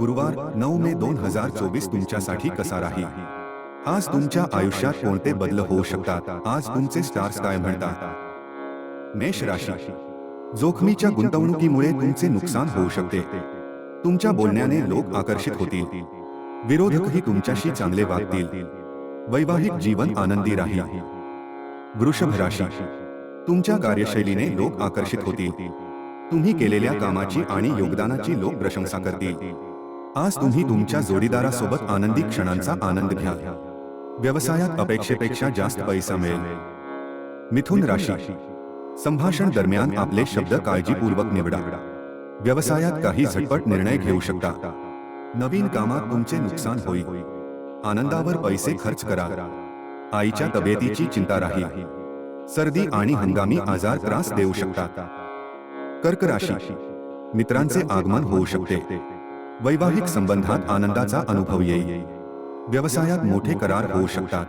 गुरुवार नऊ मे दोन हजार चोवीस तुमच्यासाठी कसा राहील आज तुमच्या आयुष्यात कोणते बदल होऊ शकतात? आज तुमचे स्टार्स काय म्हणतात? मेष राशी. जोखमीच्या गुंतवणुकीमुळे तुमचे नुकसान होऊ शकते. तुमच्या बोलण्याने लोक आकर्षित होतील. विरोधकही तुमच्याशी चांगले वागतील. वैवाहिक जीवन आनंदी राहील. वृषभ राशी. तुमच्या कार्यशैलीने लोक आकर्षित होतील. तुम्ही केलेल्या कामाची आणि योगदानाची लोक प्रशंसा करतील. आज तुम्ही तुमच्या जोडीदारासोबत आनंदी क्षणांचा आनंद घ्या. व्यवसायात अपेक्षेपेक्षा जास्त पैसा मिळेल. मिथुन राशी. संभाषण दरम्यान आपले शब्द काळजीपूर्वक निवडा. व्यवसायात काही झटपट निर्णय घेऊ शकता. नवीन कामात तुमचे नुकसान होईल. आनंदावर पैसे खर्च करा. आईच्या तब्येतीची चिंता राहील सर्दी आणि हंगामी आजार त्रास देऊ शकतात कर्क राशी. मित्रांचे आगमन होऊ शकते. वैवाहिक संबंधात आनंदाचा अनुभव येईल. व्यवसायात मोठे करार होऊ शकतात.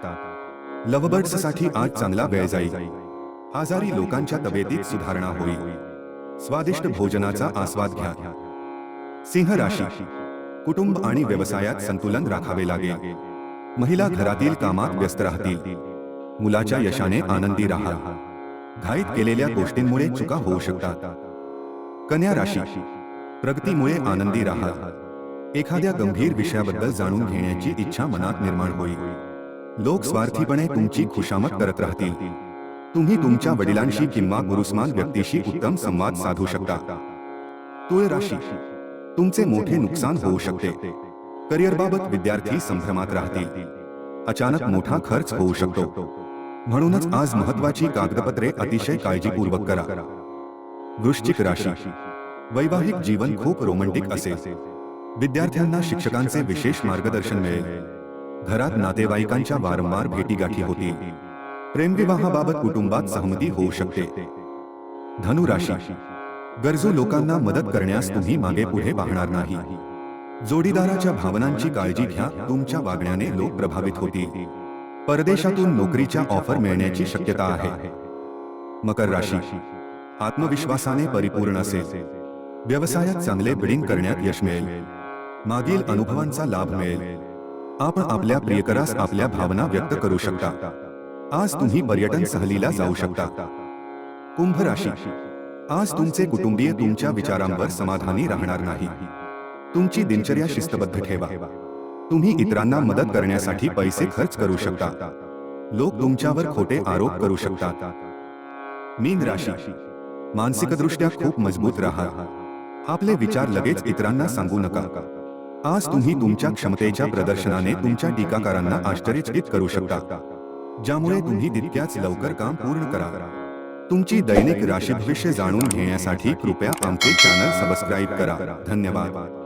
लवबर्ड्ससाठी आज चांगला वेळ जाईल. आजारी लोकांच्या तब्येतीत सुधारणा होईल. स्वादिष्ट भोजनाचा आस्वाद घ्या. सिंह राशी. कुटुंब आणि व्यवसायात संतुलन राखावे लागेल. महिला घरातील कामात व्यस्त राहतील. मुलाच्या यशाने आनंदी राहा घाईत केलेल्या गोष्टींमुळे चुका होऊ शकतात. कन्या राशी. प्रगतीमुळे आनंदी राहा. एखाद्या गंभीर विषयाबद्दल जाणून घेण्याची इच्छा मनात निर्माण होईल. लोक स्वार्थीपणे तुमची खुशामत करत राहतील. तुम्ही तुमच्या वडिलांशी किंवा गुरुस्मान व्यक्तीशी उत्तम संवाद साधू शकता. तुळ राशी. तुमचे मोठे नुकसान होऊ शकते. करिअरबाबत विद्यार्थी संभ्रमात राहतील. अचानक मोठा खर्च होऊ शकतो. म्हणूनच आज महत्वाची कागदपत्रे अतिशय काळजीपूर्वक करा. वृश्चिक राशी. वैवाहिक जीवन खूप रोमंटिक असेल. विद्यार्थ्यांना शिक्षकांचे विशेष मार्गदर्शन मिळेल. घरात नातेवाईकांच्या वारंवार भेटीगाठी होतील प्रेमविवाहाबाबत कुटुंबात सहमती होऊ शकते. धनु राशी गरजू लोकांना मदत करण्यास तुम्ही मागे पुढे पाहणार नाही. जोडीदाराच्या भावनांची काळजी घ्या तुमच्या वागण्याने लोक प्रभावित होतील. परदेशातून नोकरीच्या ऑफर मिळण्याची शक्यता आहे. मकर राशी. आत्मविश्वासाने परिपूर्ण असेल. व्यवसायात चांगले बिडिंग करण्यात यश मिळेल. मागील अनुभवांचा लाभ मिळेल. आपण आपल्या प्रियकरास आपल्या भावना व्यक्त करू शकता. आज तुम्ही पर्यटन सहलीला जाऊ शकता. कुंभ राशी आज तुमचे कुटुंबीय तुमच्या विचारांवर समाधानी राहणार नाही. तुमची दिनचर्या शिस्तबद्ध ठेवा. तुम्ही इतरांना मदत करण्यासाठी पैसे खर्च करू शकता. लोक तुमच्यावर खोटे आरोप करू शकतात. मीन राशी मानसिकदृष्ट्या खूप मजबूत राहा. आपले विचार लगेच इतरांना सांगू नका. आज तुम्ही तुमच्या क्षमतेच्या प्रदर्शनाने तुमच्या टीकाकारांना आश्चर्यचकित करू शकता. ज्यामुळे तुम्ही तितक्याच लवकर काम पूर्ण करा. तुमची दैनिक राशीभविष्य जाणून घेण्यासाठी कृपया आमचे चॅनल सबस्क्राईब करा. धन्यवाद.